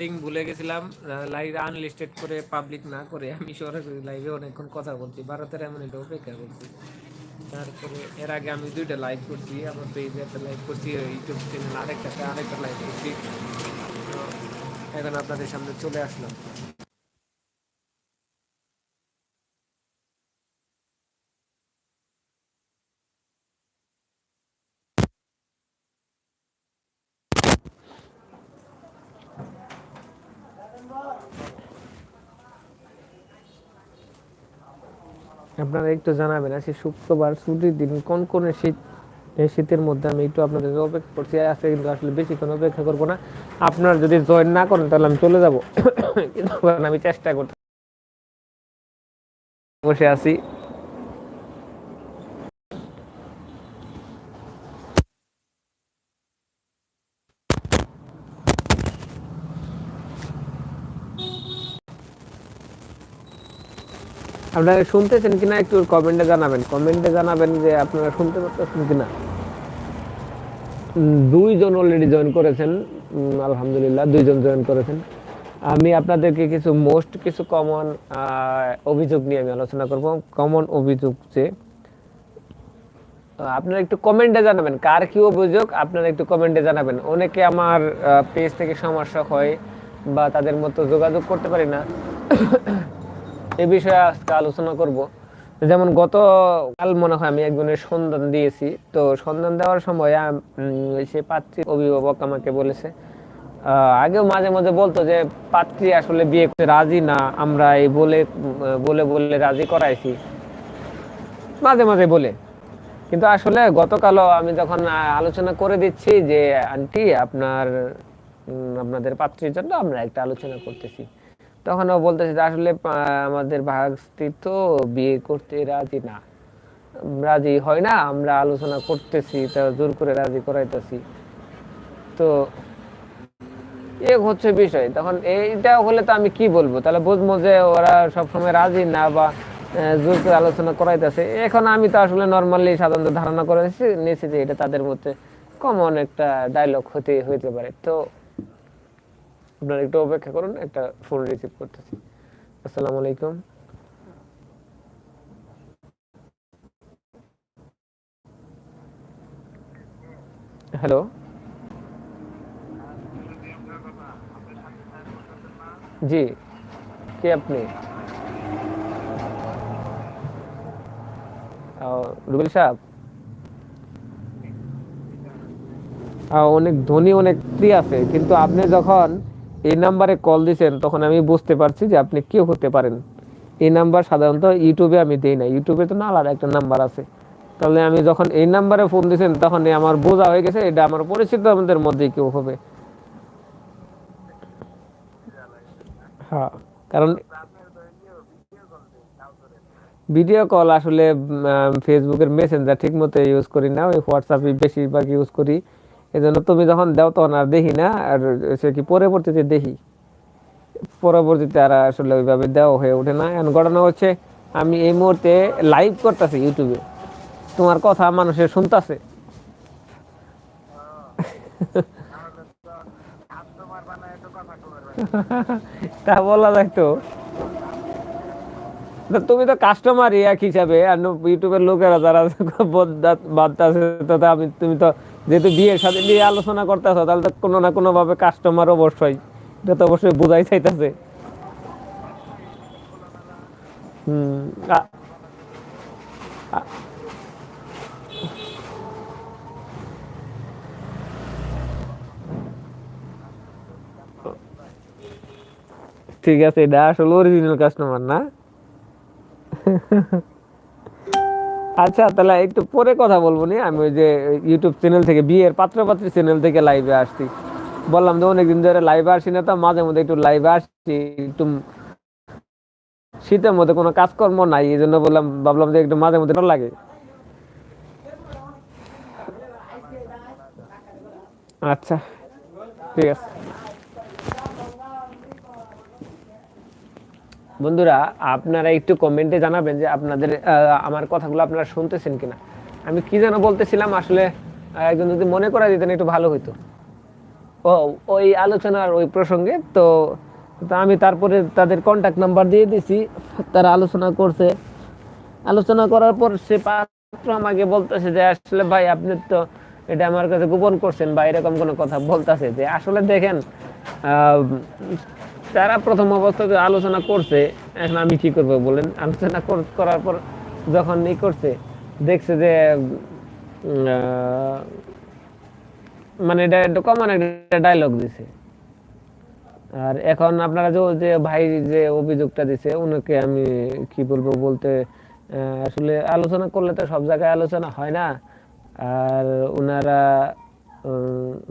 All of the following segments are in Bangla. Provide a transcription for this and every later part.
লিঙ্ক ভুলে গেছিলাম লাইভ আনলিস্টেড করে পাবলিক না করে আমি সরাসরি লাইভে অনেকক্ষণ কথা বলছি। ভারতের এমন একটা অপেক্ষা করছি। তারপরে এর আগে আমি দুইটা লাইভ করছি, আমার পেজে একটা লাইভ করছি ইউটিউব চ্যানেল আরেকটাতে আরেকটা লাইভ করছি। এখন আপনাদের সামনে চলে আসলাম। আপনারা একটু জানাবেন, আজকে শুক্রবার ছুটির দিন কোন কোন শীত, এই শীতের মধ্যে আমি একটু আপনাদের অপেক্ষা করছি। আজকে কিন্তু আসলে বেশিক্ষণ অপেক্ষা করব না। আপনারা যদি জয়েন না করেন, তাহলে আমি চলে যাব। কিন্তু আমি চেষ্টা করতে বসে আছি। আপনারা শুনতেছেন কিনা একটু কমেন্টে জানাবেন। কমেন্টে জানাবেন যে আপনারা শুনতে পারতেছেন কিনা। দুইজন অলরেডি জয়েন করেছেন। আলহামদুলিল্লাহ, দুইজন জয়েন করেছেন। আমি আপনাদেরকে কিছু মোস্ট কিছু কমন অভিযোগ নিয়ে আমি আলোচনা করব। কমন অভিযোগ যে আপনারা একটু কমেন্টে জানাবেন। কার কি অভিযোগ, আপনারা একটু কমেন্টে জানাবেন। অনেকে আমার পেজ থেকে সমস্যা হয় বা তাদের মতো যোগাযোগ করতে পারি না। এ বিষয়ে আজকে আলোচনা করব। যেমন গত কাল মনে হয় আমি একজনের সন্ধান দিয়েছি। তো সন্ধান দেওয়ার সময় সে পাত্রী অভিভাবক আমাকে বলেছে আগেও মাঝে মাঝে বলতো যে, পাত্রী আসলে বিয়ে করতে রাজি না, আমরা এই বলে বলে বলে রাজি করাইছি। মাঝে মাঝে বলে। কিন্তু আসলে গতকালও আমি যখন আলোচনা করে দিচ্ছি যে, আন্টি, আপনার আপনাদের পাত্রীর জন্য আমরা একটা আলোচনা করতেছি। তখন ও বলতেছে যে, আসলে আমাদের ভাগস্ত্রী তো বিয়ে করতে রাজি না। রাজি হয় না, আমরা আলোচনা করতেছি, তা জোর করে রাজি করাইতেছি। তো এ হচ্ছে বিষয়। তখন এইটা হলে তো আমি কি বলব? তাহলে বুঝব যে ওরা সবসময় রাজি না বা জোর করে আলোচনা করাইতেছে। এখন আমি তো আসলে নর্মালি সাধারণত ধারণা করে নিয়েছি যে এটা তাদের মধ্যে কমন একটা ডায়লগ হতে, হইতে পারে। তো আপনারা একটু অপেক্ষা করুন, একটা ফোন রিসিভ করতেছি। আসসালামু আলাইকুম। হ্যালো জি, কে আপনি? রুবেল সাহেব? অনেক ধনী, অনেক স্ত্রী আছে, কিন্তু আপনি যখন এই নাম্বারে কল দিছেন তখন আমি বুঝতে পারছি যে আপনি কেউ হতে পারেন। এই নাম্বার সাধারণত ইউটিউবে আমি দেই না। ইউটিউবে তো না আলাদা একটা নাম্বার আছে। তাহলে আমি যখন এই নাম্বারে ফোন দিছেন তখন আমার বোঝা হয়ে গেছে এটা আমার পরিচিত আমাদের মধ্যেই কেউ হবে। হ্যাঁ। কারণ ভিডিও কল আসলে ফেসবুকের মেসেঞ্জার ঠিক মতো ইউজ করি না ওই হোয়াটসঅ্যাপে বেশিরভাগ ইউজ করি। এই জন্য তুমি যখন দাও তখন আর দেখি না আর সে কি পরবর্তীতে দেখি। পরবর্তীতে আর আসলে ওইভাবে দেওয়া হয়ে ওঠে না। এখন ঘটনা হচ্ছে আমি এই মুহূর্তে লাইভ করতেছি ইউটিউবে তোমার কথা মানুষের শুনতাছে। তা বলা যাইতো তা। তুমি তো কাস্টমার এক হিসাবে, আর ইউটিউবের লোকেরা যারা বাদ আছে তো আমি তুমি তো যেহেতু বিয়ের সাথে নিয়ে আলোচনা করতেছো, তাহলে তো কোনো না কোনো ভাবে কাস্টমার অবশ্যই। এটা তো অবশ্যই বোঝাই চাইতেছে। হুম ঠিক আছে, এটা আসলে অরিজিনাল কাস্টমার না? আচ্ছা তাহলে একটু পরে কথা বলব নি। আমি ওই যে ইউটিউব চ্যানেল থেকে, বিয়ের পাত্র পাত্রপাত্রী চ্যানেল থেকে লাইভে আসছি। বললাম যে অনেকদিন ধরে লাইভে আসি না তো, মাঝে মধ্যে একটু লাইভে আসছি। একটু শীতের মধ্যে কোনো কাজকর্ম নাই, এই জন্য বললাম, ভাবলাম যে একটু মাঝে মধ্যে লাগে। আচ্ছা ঠিক আছে। বন্ধুরা, আপনারা একটু কমেন্টে জানাবেন যে আপনাদের আমার কথাগুলো আপনারা শুনতেছেন কিনা। আমি কি যেন বলতেছিলাম, আসলে একজন যদি মনে করা দিতেন একটু ভালো হইতো। ও, ওই আলোচনার ওই প্রসঙ্গে, তো আমি তারপরে তাদের কন্ট্যাক্ট নাম্বার দিয়ে দিছি, তারা আলোচনা করছে। আলোচনা করার পর সে পাত্র আমাকে বলতেছে যে, আসলে ভাই, আপনি তো এটা আমার কাছে গোপন করছেন বা এরকম কোনো কথা বলতেছে যে, আসলে দেখেন তারা প্রথম অবস্থাতে আলোচনা করছে, এখন আমি কি করব বলেন? আলোচনা করার পর যখন ই করছে, দেখছে যে মানে এটা কমন একটা ডায়লগ দিছে। আর এখন আপনারা যে যে ভাই যে অভিযোগটা দিছে ওনাকে আমি কি বলব বলতে আসলে আলোচনা করলে তো সব জায়গায় আলোচনা হয় না। আর ওনারা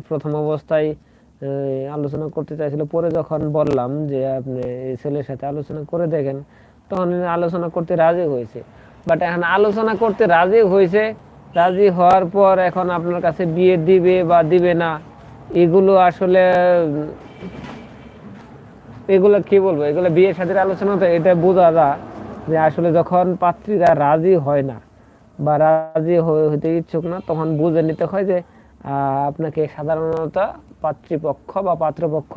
প্রথম অবস্থায় আলোচনা করতে চাইছিল। পরে যখন বললাম যে, আপনি এই ছেলের সাথে আলোচনা করে দেখেন, তখন আলোচনা করতে রাজি হয়েছে। বাট এখন আলোচনা করতে রাজি হয়েছে, রাজি হওয়ার পর এখন আপনার কাছে বিয়ে দিবে বা দিবে না, এগুলো আসলে, এগুলো কি বলব? এগুলো বিয়ের সাথে আলোচনা তো এটা বোঝা যায় যে আসলে যখন পাত্রীরা রাজি হয় না বা রাজি হইতে ইচ্ছুক না, তখন বুঝে নিতে হয় যে আপনাকে সাধারণত পাত্রীপক্ষ বা পাত্রপক্ষ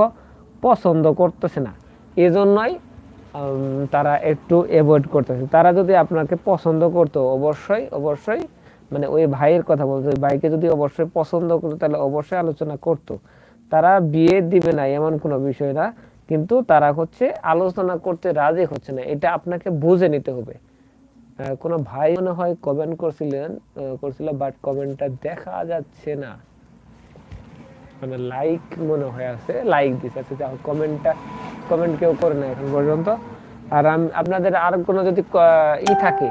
পছন্দ করতেছে না। এজন্যই তারা একটু অ্যাভয়েড করতেছে। তারা যদি আপনাকে পছন্দ করতো, অবশ্যই অবশ্যই মানে ওই ভাইয়ের কথা বলতো ওই ভাইকে যদি অবশ্যই পছন্দ করতো, তাহলে অবশ্যই আলোচনা করতো। তারা বিয়ে দিবে না, এমন কোনো বিষয় না। কিন্তু তারা হচ্ছে আলোচনা করতে রাজি হচ্ছে না। এটা আপনাকে বুঝে নিতে হবে। কোনো ভাই মনে হয় কমেন্ট করছিলেন করছিল বাট কমেন্টটা দেখা যাচ্ছে না। মানে লাইক মনে হয় আছে লাইক দিছে। আচ্ছা যাও কমেন্টটা কমেন্ট কেউ করে না এখন পর্যন্ত। আর আপনাদের আর কোনো যদি ই থাকে,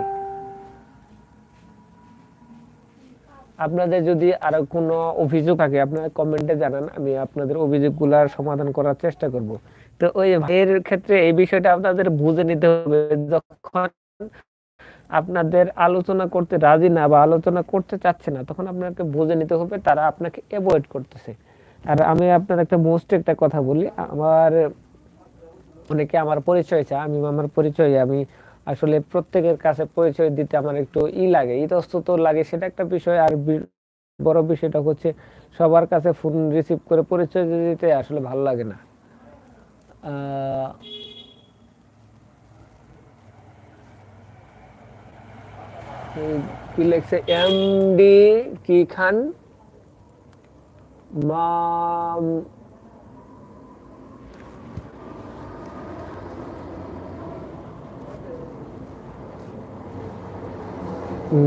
আপনাদের যদি আরও কোনো অভিযোগ থাকে, আপনারা কমেন্টে জানান, আমি আপনাদের অভিযোগগুলোর সমাধান করার চেষ্টা করব। তো ওই ভাইয়ের ক্ষেত্রে এই বিষয়টা আপনাদের বুঝে নিতে হবে, যখন আপনাদের আলোচনা করতে রাজি না বা আলোচনা করতে চাচ্ছে না, তখন আপনাকে বুঝে নিতে হবে তারা আপনাকে অ্যাভয়েড করতেছে। আর আমি আপনার একটা মোস্ট একটা কথা বলি, আমার অনেকে আমার পরিচয় চায়, আমি আমার পরিচয়, আমি আসলে প্রত্যেকের কাছে পরিচয় দিতে আমার একটু ই লাগে, ইতস্তত লাগে, সেটা একটা বিষয়। আর বড় বিষয়টা হচ্ছে সবার কাছে ফোন রিসিভ করে পরিচয় দিতে আসলে ভালো লাগে না আহ, এই কি লেখছে? এমডি কি খান?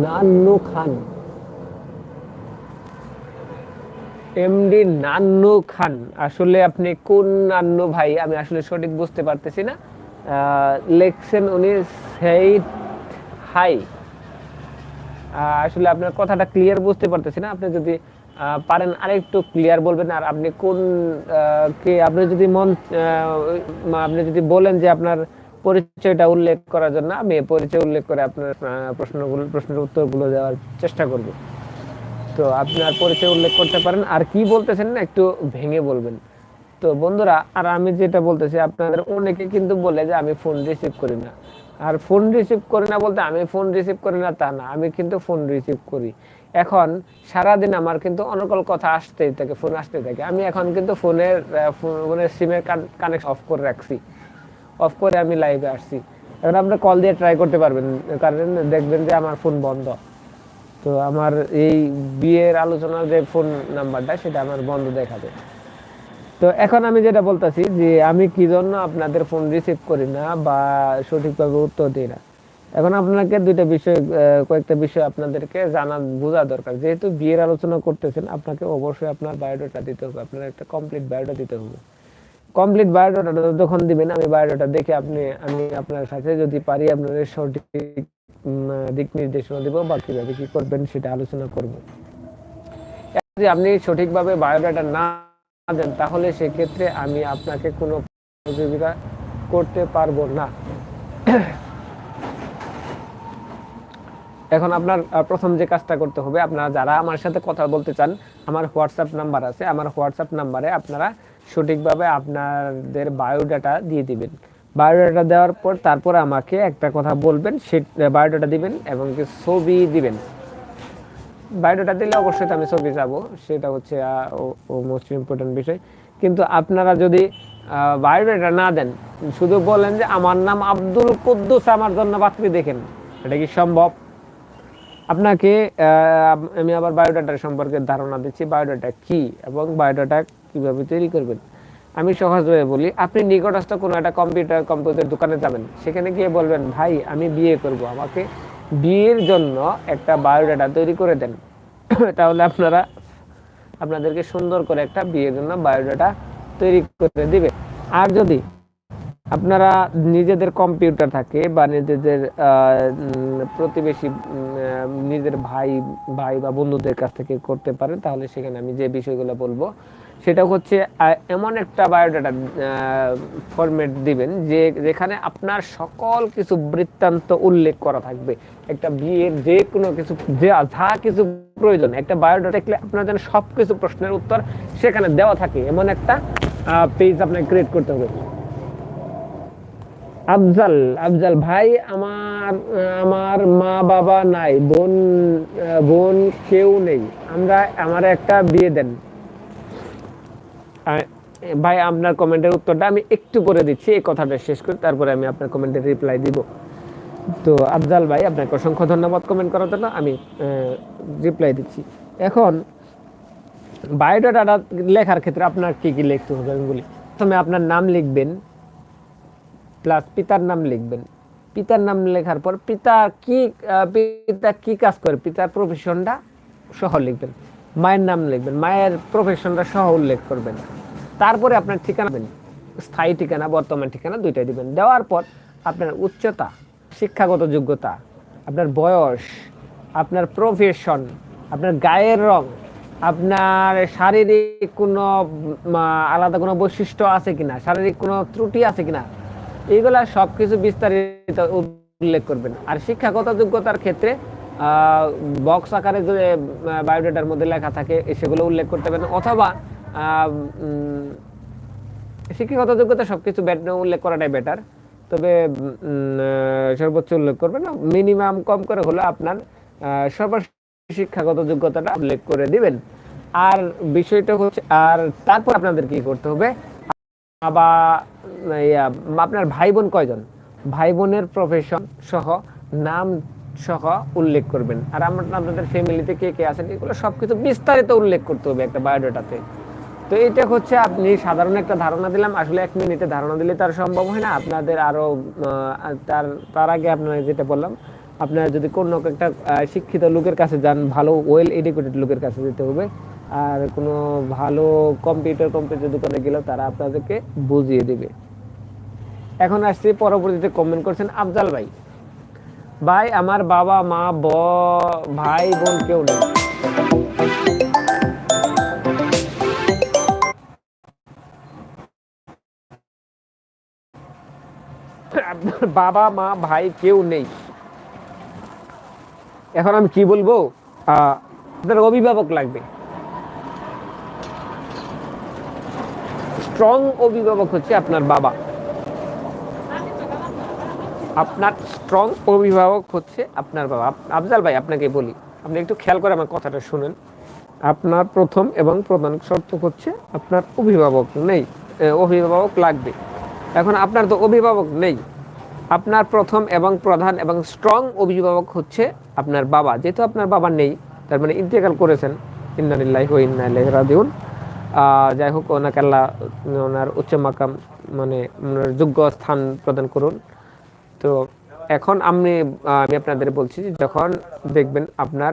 নান্নু খান। এমডি নান্নু খান। আসলে আপনি কোন নান্নু ভাই? আমি আসলে সঠিক বুঝতে পারতেছি না। লেখছেন উনি সেইট হাই। আসলে আপনার কথাটা ক্লিয়ার বুঝতে পারতেছি না। আপনি যদি পারেন আরেকটু ক্লিয়ার বলবেন, আর আপনি কোন কে, আপনি যদি মন আপনি যদি বলেন যে আপনার পরিচয়টা উল্লেখ করার জন্য, আমি পরিচয় উল্লেখ করে আপনার প্রশ্নগুলো, প্রশ্নের উত্তরগুলো দেওয়ার চেষ্টা করব। তো আপনার পরিচয় উল্লেখ করতে পারেন, আর কি বলতেছেন না, একটু ভেঙে বলবেন। তো বন্ধুরা, আর আমি যেটা বলতেছি, আপনাদের অনেকে কিন্তু বলে যে আমি ফোন রিসিভ করি না। আর ফোন রিসিভ করি না বলতে আমি ফোন রিসিভ করি না তা না, আমি কিন্তু ফোন রিসিভ করি। এখন সারাদিন আমার কিন্তু অনকল কথা আসতেই থাকে ফোন আসতে থাকে। আমি এখন কিন্তু ফোনের ফোনের সিমের কানেক্ট অফ করে রাখছি। অফ করে আমি লাইভে আসছি। এখন আপনি কল দিয়ে ট্রাই করতে পারবেন, কারণ দেখবেন যে আমার ফোন বন্ধ। তো আমার এই বিয়ের আলোচনার যে ফোন নাম্বারটা সেটা আমার বন্ধ দেখাবে তো এখন আমি যেটা বলতেছি যে আমি কি জন্য আপনাদের ফোন রিসিভ করি না বা সঠিকভাবে উত্তর দিই না? এখন আপনাকে দুইটা বিষয় কয়েকটা বিষয় আপনাদেরকে জানা, বোঝা দরকার। যেহেতু বিয়ের আলোচনা করতেছেন, আপনাকে অবশ্যই আপনার বায়োডাটা দিতে হবে, আপনার একটা কমপ্লিট বায়োডাটা দিতে হবে। কমপ্লিট বায়োডাটা যখন দিবেন, আমি বায়োডাটা দেখে আপনি, আমি আপনার সাথে যদি পারি আপনাদের সঠিক দিক নির্দেশনা দিব বা কীভাবে কি করবেন সেটা আলোচনা করব। যদি আপনি সঠিকভাবে বায়োডাটা না দেন, তাহলে সেক্ষেত্রে আমি আপনাকে কোনো সহযোগিতা করতে পারব না। এখন আপনার প্রথম যে কাজটা করতে হবে, আপনারা যারা আমার সাথে কথা বলতে চান, আমার হোয়াটসঅ্যাপ নাম্বার আছে, আমার হোয়াটসঅ্যাপ নাম্বারে আপনারা সঠিকভাবে আপনাদের বায়োডাটা দিয়ে দিবেন। বায়োডাটা দেওয়ার পর তারপর আমাকে একটা কথা বলবেন, সে, বায়োডাটা দিবেন এবং ছবি দিবেন। বায়োডাটা দিলে অবশ্যই আমি ছবি যাব সেটা হচ্ছে মোস্ট ইম্পর্টেন্ট বিষয়। কিন্তু আপনারা যদি বায়োডাটা না দেন, শুধু বলেন যে আমার নাম আব্দুল কুদ্দুস, আমার জন্য পাত্রী দেখেন, এটা কি সম্ভব? আপনাকে আমি আবার বায়োডাটার সম্পর্কে ধারণা দিচ্ছি বায়োডাটা কি এবং বায়োডাটা কীভাবে তৈরি করবেন। আমি সহজভাবে বলি, আপনি নিকটস্থ কোনো একটা কম্পিউটার কম্পিউটার দোকানে যাবেন, সেখানে গিয়ে বলবেন, ভাই, আমি বিয়ে করব, আমাকে বিয়ের জন্য একটা বায়োডাটা তৈরি করে দেন। তাহলে আপনারা, আপনাদেরকে সুন্দর করে একটা বিয়ের জন্য বায়োডাটা তৈরি করে দিবে। আর যদি আপনারা নিজেদের কম্পিউটার থাকে বা নিজেদের প্রতিবেশী নিজের ভাই ভাই বা বন্ধুদের কাছ থেকে করতে পারেন, তাহলে সেখানে আমি যে বিষয়গুলো বলব সেটা হচ্ছে এমন একটা বায়োডাটা ফরম্যাট দিবেন যে, যেখানে আপনার সকল কিছু বৃত্তান্ত উল্লেখ করা থাকবে। একটা বিয়ের যে কোনো কিছু, যে যা কিছু প্রয়োজন, একটা বায়োডাটা দেখলে আপনার যেন সব কিছু প্রশ্নের উত্তর সেখানে দেওয়া থাকে। এমন একটা পেজ আপনাকে ক্রিয়েট করতে হবে। আফজাল আফজাল ভাই, আমার আমার মা বাবা নাই, বোন বোন কেউ নেই। আমরা, আমার একটা বিয়ে দেন। ভাই, আপনার কমেন্টের উত্তরটা আমি একটু করে দিচ্ছি, এই কথাটা শেষ করে তারপরে আমি আপনার কমেন্টের রিপ্লাই দিব। তো আফজাল ভাই, আপনাকে অসংখ্য ধন্যবাদ কমেন্ট করার জন্য আমি রিপ্লাই দিচ্ছি। এখন বায়োডাটা লেখার ক্ষেত্রে আপনার কি কি লিখতে হবে আমি বলি। প্রথমে আপনার নাম লিখবেন প্লাস পিতার নাম লিখবেন। পিতার নাম লেখার পর পিতা কি পিতা কি কাজ করে? পিতার প্রফেশনটা সহ লিখবেন। মায়ের নাম লিখবেন। মায়ের প্রফেশনটা সহ উল্লেখ করবেন। তারপরে আপনার ঠিকানা দেবেন। স্থায়ী ঠিকানা, বর্তমান ঠিকানা দুইটাই দিবেন। দেওয়ার পর আপনার উচ্চতা, শিক্ষাগত যোগ্যতা, আপনার বয়স, আপনার প্রফেশন আপনার গায়ের রং, আপনার শারীরিক কোনো আলাদা কোনো বৈশিষ্ট্য আছে কিনা, শারীরিক কোনো ত্রুটি আছে কিনা, এইগুলা সবকিছু বিস্তারিত উল্লেখ করবেন। আর শিক্ষাগত যোগ্যতার ক্ষেত্রে বক্স আকারে যে বায়োডাটার মধ্যে লেখা থাকে, সেগুলো উল্লেখ করতে পারেন। অথবা শিক্ষাগত যোগ্যতা সবকিছু bet- উল্লেখ করাটাই বেটার তবে সর্বোচ্চ উল্লেখ করবেন মিনিমাম কম করে হলো আপনার আহ, শিক্ষাগত যোগ্যতাটা উল্লেখ করে দিবেন। আর বিষয়টা হচ্ছে আর তারপর আপনাদের কি করতে হবে? বা আপনার ভাই বোন কয়জন? ভাই বোনের প্রফেশন সহ নাম সহ উল্লেখ করবেন। আর আমরা আপনাদের ফ্যামিলিতে কে কে আছেন এগুলো সবকিছু বিস্তারিত উল্লেখ করতে হবে একটা বায়োডাটাতে তো এটা হচ্ছে আপনি সাধারণ একটা ধারণা দিলাম। আসলে এক মিনিটে ধারণা দিলে তার সম্ভব হয় না। আপনাদের আরও তার তার আগে আপনার যেটা বললাম, আপনার যদি কোনো একটা শিক্ষিত লোকের কাছে যান, ভালো ওয়েল এডুকেটেড লোকের কাছে যেতে হবে। আর কোনো ভালো কম্পিউটার কম্পিউটার দোকানে গেলেও তারা আপনাদেরকে বুঝিয়ে দেবে। এখন আসছি পরবর্তীতে কমেন্ট করছেন আফজাল ভাই। ভাই, আমার বাবা, মা ভাই, বোন কেউ নেই। আপনার বাবা, মা, ভাই কেউ নেই। এখন আমি কি বলব? আপনার অভিভাবক লাগবে। স্ট্রং অভিভাবক হচ্ছে আপনার বাবা। আপনার স্ট্রং অভিভাবক হচ্ছে আপনার বাবা। আফজাল ভাই, আপনাকে বলি। আপনি একটু খেয়াল করে আমার কথাটা শুনেন। আপনার প্রথম এবং প্রধান শর্ত হচ্ছে আপনার অভিভাবক নেই। অভিভাবক লাগবে। এখন আপনার তো অভিভাবক নেই। আপনার প্রথম এবং প্রধান এবং স্ট্রং অভিভাবক হচ্ছে আপনার বাবা। যেহেতু আপনার বাবা নেই, তার মানে ইন্তেকাল করেছেন। ইন্নানিল্লাহি ওয়া ইন্না ইলাইহি যাই হোক, ওনাকে আল্লাহ, ওনার উচ্চ মাকাম মানে ওনার যোগ্য স্থান প্রদান করুন। তো এখন আমি আমি আপনাদের বলছি যে যখন দেখবেন আপনার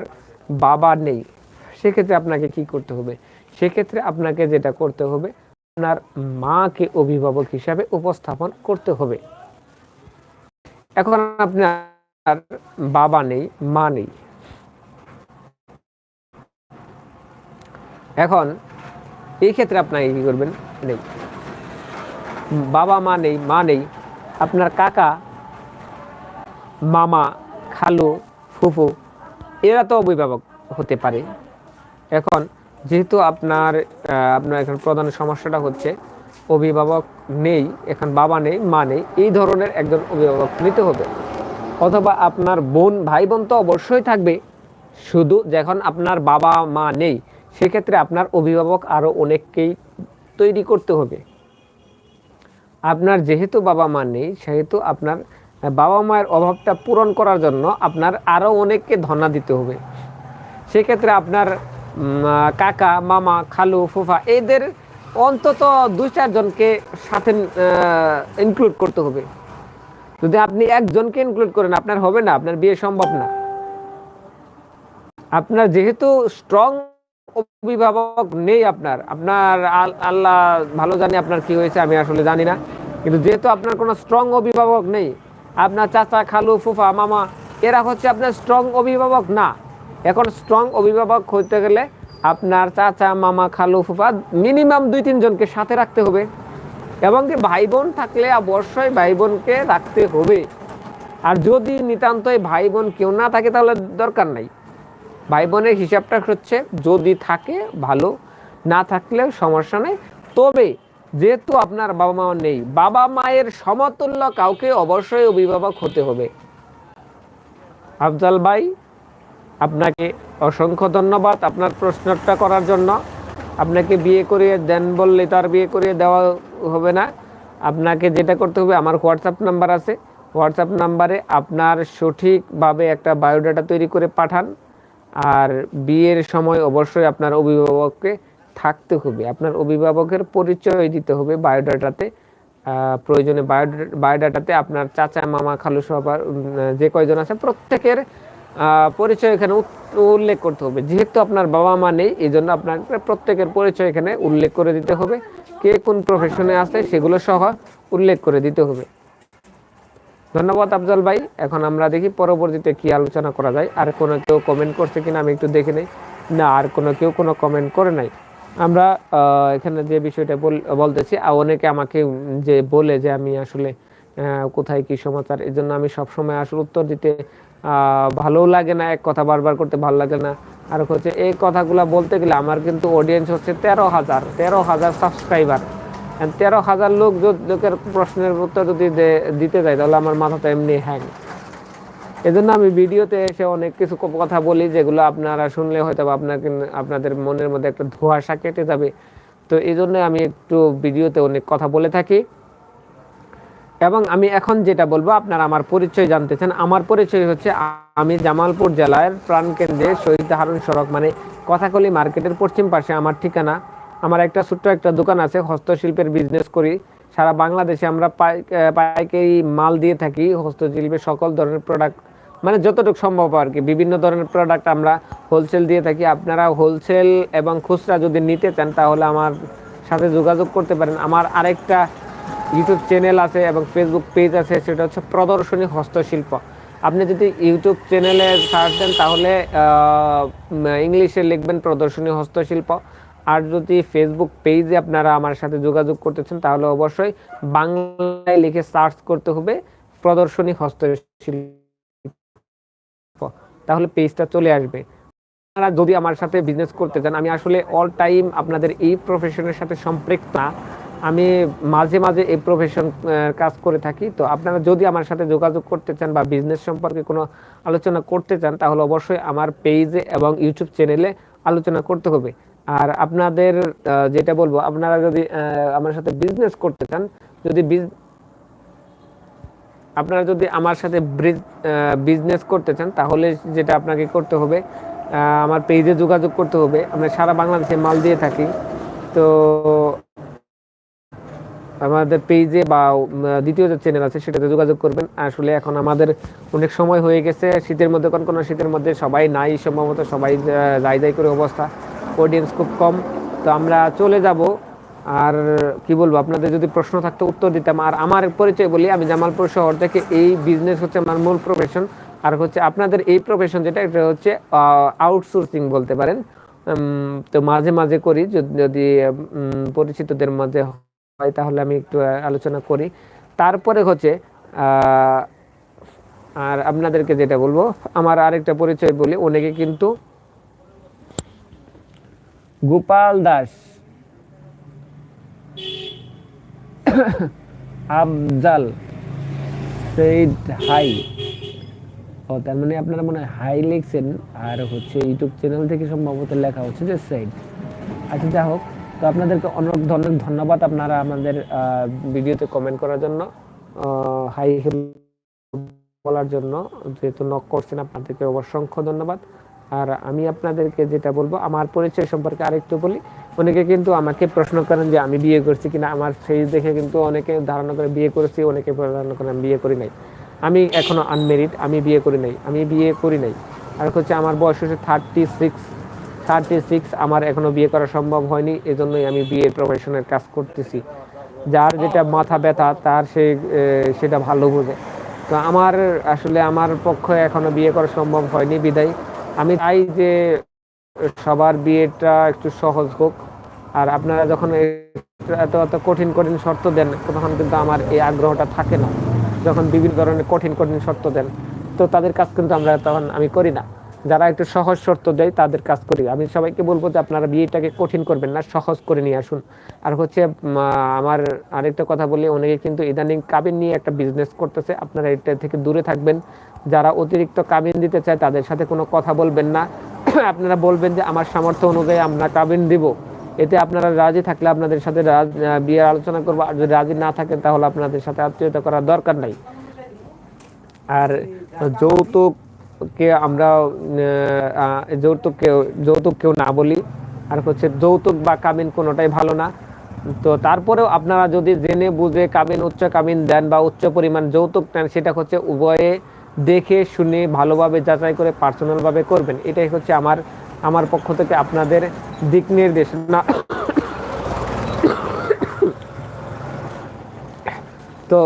বাবা নেই, সেক্ষেত্রে আপনাকে কি করতে হবে? সেক্ষেত্রে আপনাকে যেটা করতে হবে, আপনার মাকে অভিভাবক হিসাবে উপস্থাপন করতে হবে। এখন আপনার বাবা নেই, মা নেই। এখন এই ক্ষেত্রে আপনাকে কি করবেন? নেই। বাবা, মা নেই মা নেই, আপনার কাকা, মামা, খালু, ফুফু, এরা তো অভিভাবক হতে পারে। এখন যেহেতু আপনার আপনার এখন প্রধান সমস্যাটা হচ্ছে অভিভাবক নেই, এখন বাবা নেই, মা নেই, এই ধরনের একজন অভিভাবক নিতে হবে। অথবা আপনার বোন ভাই বোন তো অবশ্যই থাকবে। শুধু যখন আপনার বাবা, মা নেই, সেক্ষেত্রে আপনার অভিভাবক আরও অনেককেই তৈরি করতে হবে। আপনার যেহেতু বাবা, মা নেই, সেহেতু আপনার বাবা মায়ের অভাবটা পূরণ করার জন্য আপনার আরও অনেককে ধনা দিতে হবে। সেক্ষেত্রে আপনার কাকা, মামা, খালু, ফুফা, এদের অন্তত দুই চারজনকে সাথে ইনক্লুড করতে হবে। যদি আপনি একজনকে ইনক্লুড করেন, আপনার হবে না, আপনার বিয়ে সম্ভব না। আপনার যেহেতু স্ট্রং অভিভাবক নেই আপনার আপনার আল্লাহ ভালো জানি আপনার কি হয়েছে, আমি আসলে জানি না। কিন্তু যেহেতু আপনার কোনো স্ট্রং অভিভাবক নেই, আপনার চাচা, খালু, ফুফা, মামা, এরা হচ্ছে আপনার স্ট্রং অভিভাবক না। এখন স্ট্রং অভিভাবক হতে গেলে আপনার চাচা, মামা, খালু ফুফা মিনিমাম দুই, তিনজনকে সাথে রাখতে হবে। এবং কি ভাই বোন থাকলে অবশ্যই ভাই বোনকে রাখতে হবে। আর যদি নিতান্তই ভাই বোন কেউ না থাকে, তাহলে দরকার নাই। ভাই বোনের হিসাবটা হচ্ছে, যদি থাকে, ভালো। না থাকলেও সমস্যা নেই। তবে যেহেতু আপনার বাবা মা নেই বাবা মায়ের সমতুল্য কাউকে অবশ্যই অভিভাবক হতে হবে। আফজাল ভাই আপনাকে অসংখ্য ধন্যবাদ আপনার প্রশ্নটা করার জন্য। আপনাকে বিয়ে করিয়ে দেন বললে তার বিয়ে করিয়ে দেওয়া হবে না। আপনাকে যেটা করতে হবে, আমার হোয়াটসঅ্যাপ নাম্বার আছে। হোয়াটসঅ্যাপ নাম্বারে আপনার সঠিকভাবে একটা বায়োডাটা তৈরি করে পাঠান। আর বিয়ের সময় অবশ্যই আপনার অভিভাবককে থাকতে হবে। আপনার অভিভাবকের পরিচয় দিতে হবে বায়োডাটাতে। প্রয়োজনে বায়োডা- বায়োডাটাতে আপনার চাচা মামা খালু সবার যে কয়জন আছে, প্রত্যেকের পরিচয় এখানে উল্লেখ করতে হবে। যেহেতু আপনার বাবা মা নেই এই জন্য আপনাকে প্রত্যেকের পরিচয় এখানে উল্লেখ করে দিতে হবে। কে কোন প্রফেশনে আছে সেগুলো সহ উল্লেখ করে দিতে হবে। ধন্যবাদ আফজাল ভাই। এখন আমরা দেখি পরবর্তীতে কি আলোচনা করা যায়। আর কোনো কেউ কমেন্ট করছে কিনা আমি একটু দেখে নেই। না, আর কোনো কেউ কোনো কমেন্ট করে নাই। আমরা এখানে যে বিষয়টা বল- বলতেছি আর অনেকে আমাকে যে বলে যে আমি আসলে কোথায় কি সমাচার এই জন্য আমি সবসময় আসলে উত্তর দিতে ভালোও লাগে না, এক কথা বারবার করতে ভালো লাগে না। আর হচ্ছে এই কথাগুলো বলতে গেলে আমার কিন্তু অডিয়েন্স হচ্ছে তেরো হাজার তেরো হাজার সাবস্ক্রাইবার তেরো হাজার লোক লোকের প্রশ্নের উত্তর যদি দিতে যায়, তাহলে আমার মাথাটা এমনি হ্যাং। এজন্য আমি ভিডিওতে এসে অনেক কিছু কথা বলি, যেগুলো আপনারা শুনলে হয়তো বা আপনাকে, আপনাদের মনের মধ্যে একটা ধোঁয়াশা কেটে যাবে। তো এই জন্য আমি একটু ভিডিওতে অনেক কথা বলে থাকি। এবং আমি এখন যেটা বলব, আপনারা আমার পরিচয় জানতে চান। আমার পরিচয় হচ্ছে আমি জামালপুর জেলার প্রাণকেন্দ্রে শহীদ হারুন সড়ক মানে কথাকলি মার্কেটের পশ্চিম পাশে আমার ঠিকানা। আমার একটা ছোট্ট একটা দোকান আছে, হস্তশিল্পের বিজনেস করি। সারা বাংলাদেশে আমরা পাই- পাইকারি মাল দিয়ে থাকি হস্তশিল্পের সকল ধরনের প্রোডাক্ট মানে যতটুকু সম্ভব আর কি। বিভিন্ন ধরনের প্রোডাক্ট আমরা হোলসেল দিয়ে থাকি। আপনারা হোলসেল এবং খুচরা যদি নিতে চান, তাহলে আমার সাথে যোগাযোগ করতে পারেন। আমার আরেকটা ইউটিউব চ্যানেল আছে এবং ফেসবুক পেজ আছে, সেটা হচ্ছে প্রদর্শনী হস্তশিল্প। আপনি যদি ইউটিউব চ্যানেলে সার্চ দেন, তাহলে ইংলিশে লিখবেন প্রদর্শনী হস্তশিল্প। আর যদি ফেসবুক পেজে আপনারা আমার সাথে যোগাযোগ করতেছেন তাহলে অবশ্যই বাংলায় লিখে সার্চ করতে হবে প্রদর্শনী হস্তশিল্প। তাহলে পেজটা চলে আসবে। আপনারা যদি আমার সাথে বিজনেস করতে চান, আমি আসলে অল টাইম আপনাদের এই প্রফেশনের সাথে সম্পৃক্ত না। আমি মাঝে মাঝে এই প্রফেশন কাজ করে থাকি। তো আপনারা যদি আমার সাথে যোগাযোগ করতে চান বা বিজনেস সম্পর্কে কোনো আলোচনা করতে চান, তাহলে অবশ্যই আমার পেজে এবং ইউটিউব চ্যানেলে আলোচনা করতে হবে। আর আপনাদের যেটা বলব, আপনারা যদি আমার সাথে বিজনেস করতে চান, যদি আপনারা যদি আমার সাথে বিজনেস করতে চান, তাহলে যেটা আপনাকে করতে হবে আমার পেজে যোগাযোগ করতে হবে। আমরা সারা বাংলাদেশে মাল দিয়ে থাকি। তো আমাদের পেজে বা দ্বিতীয় যে চ্যানেল আছে সেটাতে যোগাযোগ করবেন। আসলে এখন আমাদের অনেক সময় হয়ে গেছে, শীতের মধ্যে, কোন কোন শীতের মধ্যে সবাই নাই, সম্ভবত সবাই যাই যাই করে অবস্থা। অডিয়েন্স খুব কম। তো আমরা চলে যাব। আর কি বলব, আপনাদের যদি প্রশ্ন থাকতো উত্তর দিতাম। আর আমার পরিচয় বলি, আমি জামালপুর শহর থেকে। এই বিজনেস হচ্ছে আমার মূল প্রফেশন আর হচ্ছে আপনাদের এই প্রফেশন যেটা, এটা হচ্ছে আউটসোর্সিং বলতে পারেন। তো মাঝে মাঝে করি, যদি- পরিচিতদের মাঝে হয়, তাহলে আমি একটু আলোচনা করি। তারপরে হচ্ছে আর আপনাদেরকে যেটা বলব, আমার আরেকটা পরিচয় বলি, অনেকে কিন্তু গোপাল দাস, আফজাল হাই। ও, তার মানে আপনারা মনে হয় হাই লিখছেন, আর হচ্ছে ইউটিউব চ্যানেল থেকে সম্ভবত লেখা হচ্ছে যে সাইড আচ্ছা যা হোক তো আপনাদেরকে অনেক অনেক ধন্যবাদ আপনারা আমাদের ভিডিওতে কমেন্ট করার জন্য। হাই বলার জন্য। যেহেতু নক করছেন, আপনাদেরকে অসংখ্য ধন্যবাদ। আর আমি আপনাদেরকে যেটা বলব, আমার পরিচয় সম্পর্কে আরেকটু বলি। অনেকে কিন্তু আমাকে প্রশ্ন করেন যে, আমি বিয়ে করছি কিনা? আমার সেই দেখে কিন্তু অনেকে ধারণা করে, বিয়ে করেছি। অনেকে ধারণা করে আমি বিয়ে করি নাই। আমি এখনও আনমেরিড আমি বিয়ে করি নাই। আমি বিয়ে করি নাই। আর হচ্ছে আমার বয়স হচ্ছে থার্টি সিক্স থার্টি সিক্স আমার এখনও বিয়ে করা সম্ভব হয়নি, এজন্যই আমি বিয়ে প্রফেশনের কাজ করতেছি। যার যেটা মাথা ব্যথা, তার সে সেটা ভালো বোঝে। তো আমার, আসলে আমার পক্ষে এখনও বিয়ে করা সম্ভব হয়নি বিদায়। আমি চাই যে সবার বিয়েটা একটু সহজ হোক। আর আপনারা যখন এত এত কঠিন কঠিন শর্ত দেন, তখন কিন্তু আমার এই আগ্রহটা থাকে না। যখন বিভিন্ন ধরনের কঠিন কঠিন শর্ত দেন, তো তাদের কাজ কিন্তু আমরা তখন, আমি করি না। যারা একটু সহজ শর্ত দেয়, তাদের কাজ করি। আমি সবাইকে বলব যে আপনারা বিয়েটাকে কঠিন করবেন না, সহজ করে নিয়ে আসুন। আর হচ্ছে আমার আরেকটা কথা বলি, অনেকে কিন্তু ইদানিং কাবিন নিয়ে একটা বিজনেস করতেছে। আপনারা এটা থেকে দূরে থাকবেন। যারা অতিরিক্ত কাবিন দিতে চায়, তাদের সাথে কোনো কথা বলবেন না। আপনারা বলবেন যে, আমার সামর্থ্য অনুযায়ী আমরা কাবিন দিব। এতে আপনারা রাজি থাকলে আপনাদের সাথে বিয়ের আলোচনা করব। আর যদি রাজি না থাকেন, তাহলে আপনাদের সাথে আত্মীয়তা করার দরকার নাই। আর যৌতুককে আমরা আহ, যৌতুক কেউ না বলি। আর হচ্ছে যৌতুক বা কামিন কোনোটাই ভালো না। তো তারপরেও আপনারা যদি জেনে বুঝে কামিন উচ্চ কামিন দেন বা উচ্চ পরিমাণ যৌতুক নেন সেটা হচ্ছে উভয়ে দেখে শুনে ভালোভাবে যাচাই করে পার্সোনালভাবে করবেন। এটাই হচ্ছে আমার আমার পক্ষ থেকে আপনাদের দিক নির্দেশ না তো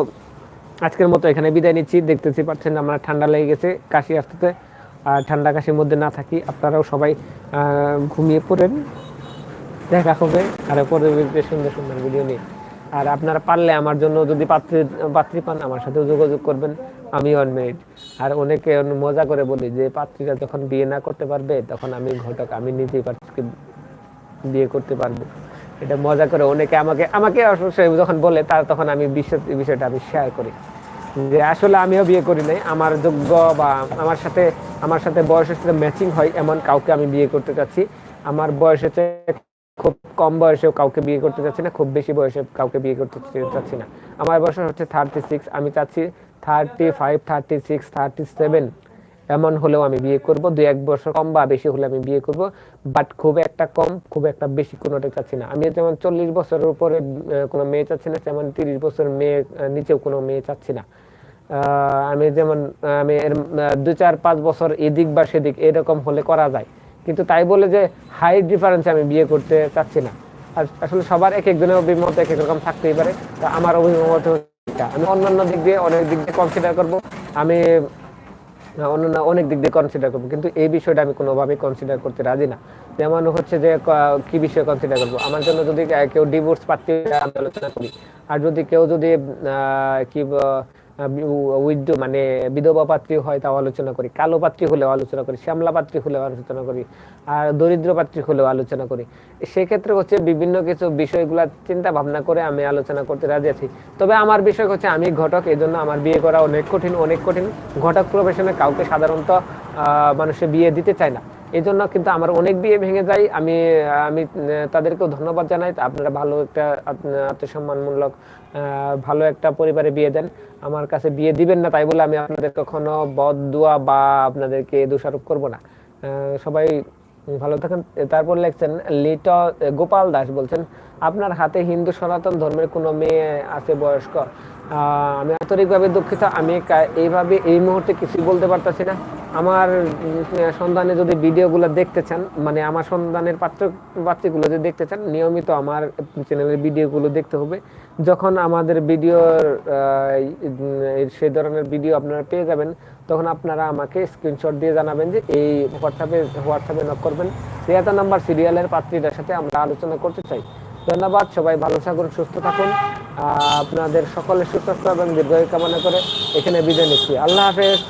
আজকের মতো এখানে বিদায় নিচ্ছি। দেখতেছি পাচ্ছেন আমার ঠান্ডা লেগে গেছে, কাশি আসতে আর ঠান্ডা কাশির মধ্যে না থাকি আপনারাও সবাই ঘুমিয়ে পড়েন। দেখা হবে আর পরবর্তীতে সুন্দর সুন্দর ভিডিও নিয়ে। আর আপনারা পারলে আমার জন্য যদি পাত্রী পাত্রী পান, আমার সাথেও যোগাযোগ করবেন। আমি অনমেরিড আর অনেকে মজা করে বলি যে, পাত্রীরা যখন বিয়ে না করতে পারবে, তখন আমি ঘটক, আমি নিজেই পাত্রীকে বিয়ে করতে পারব। এটা মজা করে অনেকে আমাকে আমাকে যখন বলে তার তখন আমি বিষয়, বিষয়টা আমি শেয়ার করি। যে আসলে আমিও বিয়ে করি নাই, আমার যোগ্য বা আমার সাথে আমার সাথে বয়সের সাথে ম্যাচিং হয় এমন কাউকে আমি বিয়ে করতে চাচ্ছি। আমার বয়সের চেয়ে খুব কম বয়সেও কাউকে বিয়ে করতে চাচ্ছি না, খুব বেশি বয়সে কাউকে বিয়ে করতে চাচ্ছি না। আমার বয়স হচ্ছে থার্টি সিক্স আমি চাচ্ছি thirty five thirty six thirty seven এমন হলেও আমি বিয়ে করব দুই এক বছর কম বা বেশি হলে আমি বিয়ে করব বাট খুব একটা কম, খুব একটা বেশি কোনোটা চাচ্ছি না। আমি যেমন চল্লিশ বছরের উপরে কোনো মেয়ে চাচ্ছি না, তেমন তিরিশ বছর মেয়ে নিচেও কোনো মেয়ে চাচ্ছি না। আমি যেমন আমি এর দু চার পাঁচ বছর এদিক বা সেদিক এরকম হলে করা যায়। কিন্তু তাই বলে যে হাই ডিফারেন্সে আমি বিয়ে করতে চাচ্ছি না। আসলে সবার এক একজনের অভিমত এক এক রকম থাকতেই পারে। তো আমার অভিমত আমি অন্যান্য দিক দিয়ে, অনেক দিক দিয়ে কনসিডার করব। আমি না, অন্যান্য অনেক দিক দিয়ে কনসিডার করব। কিন্তু এই বিষয়টা আমি কোনোভাবেই কনসিডার করতে রাজি না। যেমন হচ্ছে যে কি বিষয়ে কনসিডার করব? আমার জন্য যদি কেউ ডিভোর্স পাত্রী আলোচনা করি আর যদি কেউ যদি কি উইড মানে বিধবা পাত্রী হয় তাও আলোচনা করি, কালো পাত্রী হলেও আলোচনা করি, শ্যামলা পাত্রী হলেও আলোচনা করি, আর দরিদ্র পাত্রী হলেও আলোচনা করি। সেক্ষেত্রে হচ্ছে বিভিন্ন কিছু বিষয়গুলো চিন্তা ভাবনা করে আমি আলোচনা করতে রাজি আছি। তবে আমার বিষয় হচ্ছে আমি ঘটক এই জন্য আমার বিয়ে করা অনেক কঠিন অনেক কঠিন। ঘটক প্রফেশনে কাউকে সাধারণত মানুষে বিয়ে দিতে চায় না। এই জন্য কিন্তু আমার অনেক বিয়ে ভেঙে যায়। আমি আমি, তাদেরকেও ধন্যবাদ জানাই। আপনারা ভালো একটা আত্মসম্মানমূলক ভালো একটা পরিবারে বিয়ে দেন। আমার কাছে বিয়ে দিবেন না তাই বলে আমি আপনাদের কখনো বদ, দোয়া বা আপনাদেরকে দোষারোপ করব না। সবাই ভালো থাকেন। তারপর লিখছেন লিট গোপাল দাস বলছেন, আপনার হাতে হিন্দু সনাতন ধর্মের কোনো মেয়ে আছে বয়স্ক? আমি আন্তরিকভাবে দুঃখিত। আমি এইভাবে এই মুহূর্তে কিছুই বলতে পারতাছি না। আমার সন্ধানে যদি ভিডিওগুলো দেখতে চান মানে আমার সন্ধানের পাত্র, পাত্রীগুলো যদি দেখতে চান, নিয়মিত আমার চ্যানেলের ভিডিওগুলো দেখতে হবে। যখন আমাদের ভিডিওর সেই ধরনের ভিডিও আপনারা পেয়ে যাবেন, তখন আপনারা আমাকে স্ক্রিনশট দিয়ে জানাবেন যে এই হোয়াটসঅ্যাপে হোয়াটসঅ্যাপে নক করবেন। রিয়াতা নাম্বার সিরিয়ালের পাত্রীটার সাথে আমরা আলোচনা করতে চাই। ধন্যবাদ, সবাই ভালো থাকুন, সুস্থ থাকুন। আপনাদের সকলে সুস্বাস্থ্য এবং দীর্ঘায়ু কামনা করে এখানে বিদায় নিচ্ছি। আল্লাহ হাফেজ।